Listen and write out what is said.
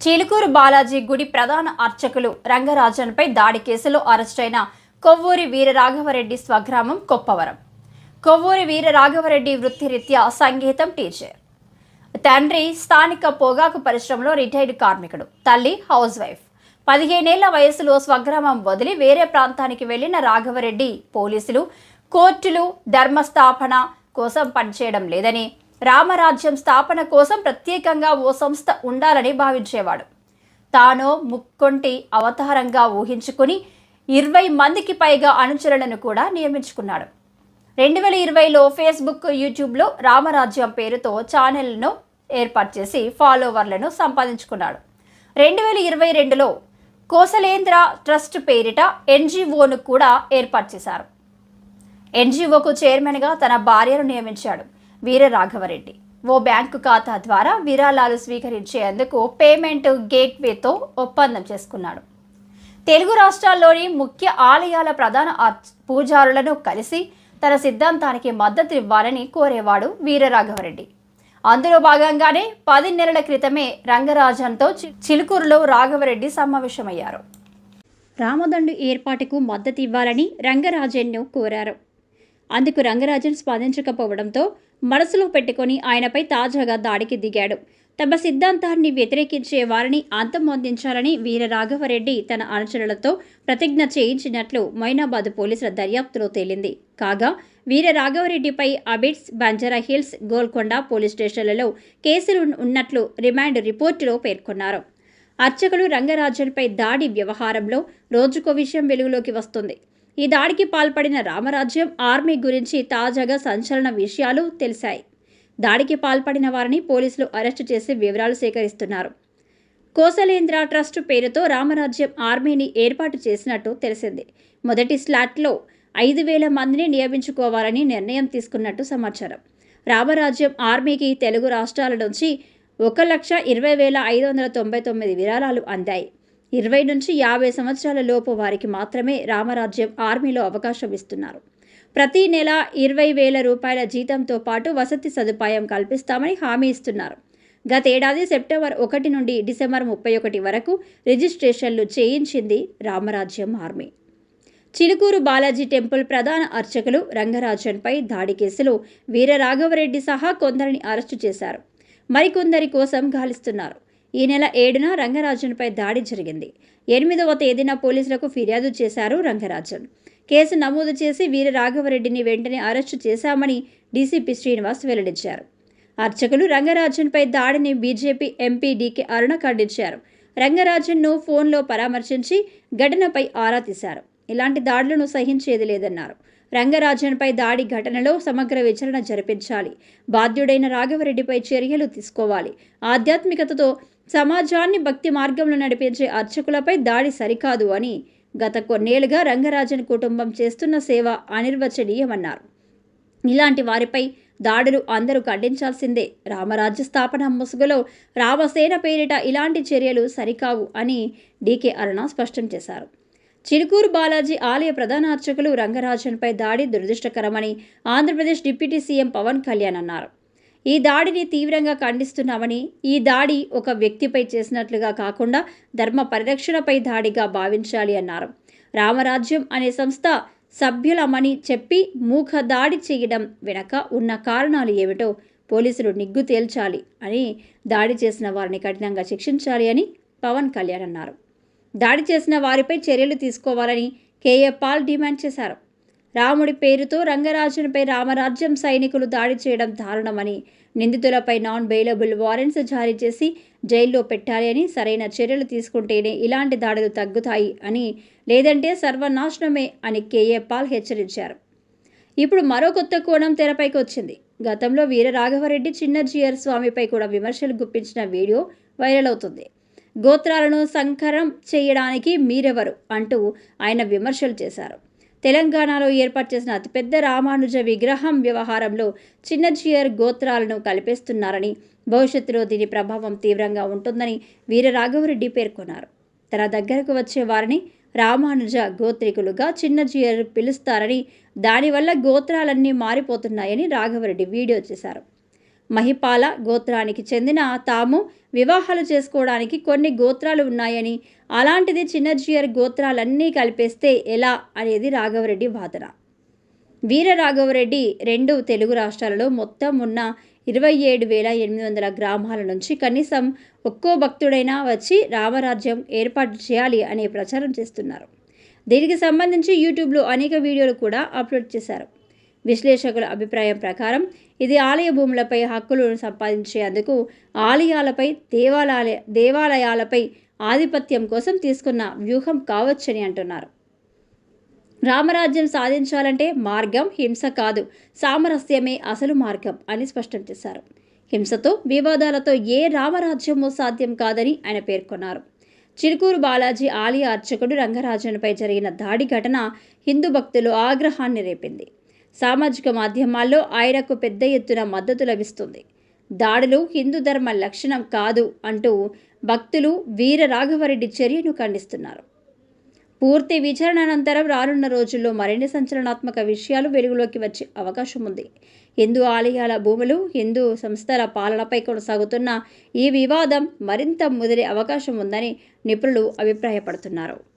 చిలుకూరు బాలాజీ గుడి ప్రధాన అర్చకులు రంగరాజన్పై దాడి కేసులో అరెస్టైన కొవ్వూరి వీరరాఘవరెడ్డి స్వగ్రామం కొప్పవరం. కొవ్వూరి వీరరాఘవరెడ్డి వృత్తిరీత్యా సంగీతం టీచర్. తండ్రి స్థానిక పొగాకు పరిశ్రమలో రిటైర్డ్ కార్మికుడు. తల్లి హౌస్ వైఫ్. పదిహేనేళ్ళ వయసులో స్వగ్రామం వదిలి వేరే ప్రాంతానికి వెళ్ళిన రాఘవరెడ్డి పోలీసులు కోర్టులు ధర్మస్థాపన కోసం పనిచేయడం లేదని రామరాజ్యం స్థాపన కోసం ప్రత్యేకంగా ఓ సంస్థ ఉండాలని భావించేవాడు. తాను ముక్కొంటి అవతారంగా ఊహించుకుని ఇరవై మందికి పైగా అనుచరులను కూడా నియమించుకున్నాడు. రెండు వేల ఇరవైలో ఫేస్బుక్ యూట్యూబ్లో రామరాజ్యం పేరుతో ఛానల్ను ఏర్పాటు చేసి ఫాలోవర్లను సంపాదించుకున్నాడు. రెండు వేల ఇరవై రెండులో కోసలేంద్ర ట్రస్ట్ పేరిట ఎన్జిఓను కూడా ఏర్పాటు చేశారు. ఎన్జిఓకు చైర్మన్గా తన భార్యను నియమించాడు. వీరరాఘవరెడ్డి. ఓ బ్యాంకు ఖాతా ద్వారా విరాళాలు స్వీకరించేందుకు పేమెంట్ గేట్వేతో ఒప్పందం చేసుకున్నాడు. తెలుగు రాష్ట్రాల్లోని ముఖ్య ఆలయాల ప్రధాన పూజారులను కలిసి తన సిద్ధాంతానికి మద్దతు ఇవ్వాలని కోరేవాడు వీరరాఘవరెడ్డి. అందులో భాగంగానే పది నెలల క్రితమే రంగరాజన్తో చిలుకూరులో రాఘవరెడ్డి సమావేశమయ్యారు. రామదండు ఏర్పాటుకు మద్దతు ఇవ్వాలని రంగరాజన్ను కోరారు. అందుకు రంగరాజన్ స్పందించకపోవడంతో మనసులో పెట్టుకొని ఆయనపై తాజాగా దాడికి దిగాడు. తమ సిద్ధాంతాన్ని వ్యతిరేకించే వారిని అంతమొందించాలని వీర రాఘవరెడ్డి తన అనుచరులతో ప్రతిజ్ఞ చేయించినట్లు మైనాబాద్ పోలీసుల దర్యాప్తులో తేలింది. కాగా వీర రాఘవరెడ్డిపై అబిడ్స్ బంజారా హిల్స్ గోల్కొండ పోలీస్ స్టేషన్లలో కేసులు ఉన్నట్లు రిమాండ్ రిపోర్టులో పేర్కొన్నారు. అర్చకులు రంగరాజన్పై దాడి వ్యవహారంలో రోజుకో విషయం వెలుగులోకి వస్తుంది. ఈ దాడికి పాల్పడిన రామరాజ్యం ఆర్మీ గురించి తాజాగా సంచలన విషయాలు తెలిసాయి దాడికి పాల్పడిన వారిని పోలీసులు అరెస్టు చేసి వివరాలు సేకరిస్తున్నారు. కోసలేంద్ర ట్రస్ట్ పేరుతో రామరాజ్యం ఆర్మీని ఏర్పాటు చేసినట్టు తెలిసింది. మొదటి స్లాట్లో ఐదు వేల మందిని నియమించుకోవాలని నిర్ణయం తీసుకున్నట్టు సమాచారం. రామరాజ్యం ఆర్మీకి తెలుగు రాష్ట్రాల నుంచి ఒక లక్ష ఇరవై వేల ఐదు వందల తొంభై తొమ్మిది విరాళాలు అందాయి. ఇరవై నుంచి యాభై సంవత్సరాల లోపు వారికి మాత్రమే రామరాజ్యం ఆర్మీలో అవకాశం ఇస్తున్నారు. ప్రతి నెల ఇరవై వేల రూపాయల జీతంతో పాటు వసతి సదుపాయం కల్పిస్తామని హామీ ఇస్తున్నారు. గతేడాది సెప్టెంబర్ ఒకటి నుండి డిసెంబర్ ముప్పై ఒకటి వరకు రిజిస్ట్రేషన్లు చేయించింది రామరాజ్యం ఆర్మీ. చిలుకూరు బాలాజీ టెంపుల్ ప్రధాన అర్చకులు రంగరాజన్పై దాడి కేసులో వీరరాఘవరెడ్డి సహా కొందరిని అరెస్టు చేశారు. మరికొందరి కోసం గాలిస్తున్నారు. ఈ నెల ఏడున రంగరాజన్పై దాడి జరిగింది. ఎనిమిదవ తేదీన పోలీసులకు ఫిర్యాదు చేశారు రంగరాజన్. కేసు నమోదు చేసి వీర రాఘవరెడ్డిని వెంటనే అరెస్టు చేశామని డీసీపీ శ్రీనివాస్ వెల్లడించారు. అర్చకులు రంగరాజన్పై దాడిని బీజేపీ ఎంపీ డీకే అరుణ ఖండించారు. రంగరాజన్ను ఫోన్లో పరామర్శించి ఘటనపై ఆరా తీశారు. ఇలాంటి దాడులను సహించేది లేదన్నారు. రంగరాజన్పై దాడి ఘటనలో సమగ్ర విచారణ జరిపించాలి. బాధ్యుడైన రాఘవరెడ్డిపై చర్యలు తీసుకోవాలి. ఆధ్యాత్మికతతో సమాజాన్ని భక్తి మార్గంలో నడిపించే అర్చకులపై దాడి సరికాదు అని గత కొన్నేళ్ళుగా రంగరాజన్ కుటుంబం చేస్తున్న సేవ అనిర్వచనీయమన్నారు. ఇలాంటి వారిపై దాడులు అందరూ ఖండించాల్సిందే. రామరాజ్య స్థాపన ముసుగులో రామసేన పేరిట ఇలాంటి చర్యలు సరికావు అని డీకే అరుణ స్పష్టం చేశారు. చిలుకూరు బాలాజీ ఆలయ ప్రధాన అర్చకులు రంగరాజన్పై దాడి దురదృష్టకరమని ఆంధ్రప్రదేశ్ డిప్యూటీ సీఎం పవన్ కళ్యాణ్ అన్నారు. ఈ దాడిని తీవ్రంగా ఖండిస్తున్నామని ఈ దాడి ఒక వ్యక్తిపై చేసినట్లుగా కాకుండా ధర్మ పరిరక్షణపై దాడిగా భావించాలి అన్నారు. రామరాజ్యం అనే సంస్థ సభ్యులమని చెప్పి మూఖ దాడి చేయడం వెనక ఉన్న కారణాలు ఏమిటో పోలీసులు నిగ్గు తేల్చాలి అని దాడి చేసిన వారిని కఠినంగా శిక్షించాలి అని పవన్ కళ్యాణ్ అన్నారు. దాడి చేసిన వారిపై చర్యలు తీసుకోవాలని కేఏ పాల్ డిమాండ్ చేశారు. రాముడి పేరుతో రంగరాజునిపై రామరాజ్యం సైనికులు దాడి చేయడం దారుణమని నిందితులపై నాన్ బెయిలబుల్ వారెంట్స్ జారీ చేసి జైల్లో పెట్టాలి అని సరైన చర్యలు తీసుకుంటేనే ఇలాంటి దాడులు తగ్గుతాయి అని లేదంటే సర్వనాశనమే అని కేఏ పాల్ హెచ్చరించారు. ఇప్పుడు మరో కొత్త కోణం తెరపైకి వచ్చింది. గతంలో వీరరాఘవరెడ్డి చిన్న జియర్ స్వామిపై కూడా విమర్శలు గుప్పించిన వీడియో వైరల్ అవుతుంది. గోత్రాలను సంకరం చేయడానికి మీరెవరు అంటూ ఆయన విమర్శలు చేశారు. తెలంగాణలో ఏర్పాటు చేసిన అతిపెద్ద రామానుజ విగ్రహం వ్యవహారంలో చిన్నజీయర్ గోత్రాలను కలిపేస్తున్నారని భవిష్యత్తులో దీని ప్రభావం తీవ్రంగా ఉంటుందని వీర రాఘవరెడ్డి పేర్కొన్నారు. తన దగ్గరకు వచ్చే వారిని రామానుజ గోత్రికులుగా చిన్నజీయర్ పిలుస్తారని దానివల్ల గోత్రాలన్నీ మారిపోతున్నాయని రాఘవరెడ్డి వీడియో చేశారు. మహిపాల గోత్రానికి చెందిన తాము వివాహాలు చేసుకోవడానికి కొన్ని గోత్రాలు ఉన్నాయని అలాంటిది చిన్నజీయర్ గోత్రాలన్నీ కలిపేస్తే ఎలా అనేది రాఘవరెడ్డి వాదన. వీర రాఘవరెడ్డి రెండు తెలుగు రాష్ట్రాలలో మొత్తం ఉన్న ఇరవై ఏడు వేల ఎనిమిది వందల గ్రామాల నుంచి కనీసం ఒక్కో భక్తుడైనా వచ్చి రామరాజ్యం ఏర్పాటు చేయాలి అనే ప్రచారం చేస్తున్నారు. దీనికి సంబంధించి యూట్యూబ్లో అనేక వీడియోలు కూడా అప్లోడ్ చేశారు. విశ్లేషకుల అభిప్రాయం ప్రకారం ఇది ఆలయ భూములపై హక్కులను సంపాదించేందుకు ఆలయాలపై దేవాలయ దేవాలయాలపై ఆధిపత్యం కోసం తీసుకున్న వ్యూహం కావచ్చని అంటున్నారు. రామరాజ్యం సాధించాలంటే మార్గం హింస కాదు సామరస్యమే అసలు మార్గం అని స్పష్టం చేశారు. హింసతో వివాదాలతో ఏ రామరాజ్యమూ సాధ్యం కాదని ఆయన పేర్కొన్నారు. చిరుకూరు బాలాజీ ఆలయ అర్చకుడు రంగరాజన్పై జరిగిన దాడి ఘటన హిందూ భక్తులు ఆగ్రహాన్ని రేపింది. సామాజిక మాధ్యమాల్లో ఆయనకు పెద్ద ఎత్తున మద్దతు లభిస్తుంది. దాడులు హిందూ ధర్మ లక్షణం కాదు అంటూ భక్తులు వీర రాఘవరెడ్డి చర్యను ఖండిస్తున్నారు. పూర్తి విచారణ అనంతరం రానున్న రోజుల్లో మరిన్ని సంచలనాత్మక విషయాలు వెలుగులోకి వచ్చే అవకాశం ఉంది. హిందూ ఆలయాల భూములు హిందూ సంస్థల పాలనపై కొనసాగుతున్న ఈ వివాదం మరింత ముదిరే అవకాశం ఉందని నిపుణులు అభిప్రాయపడుతున్నారు.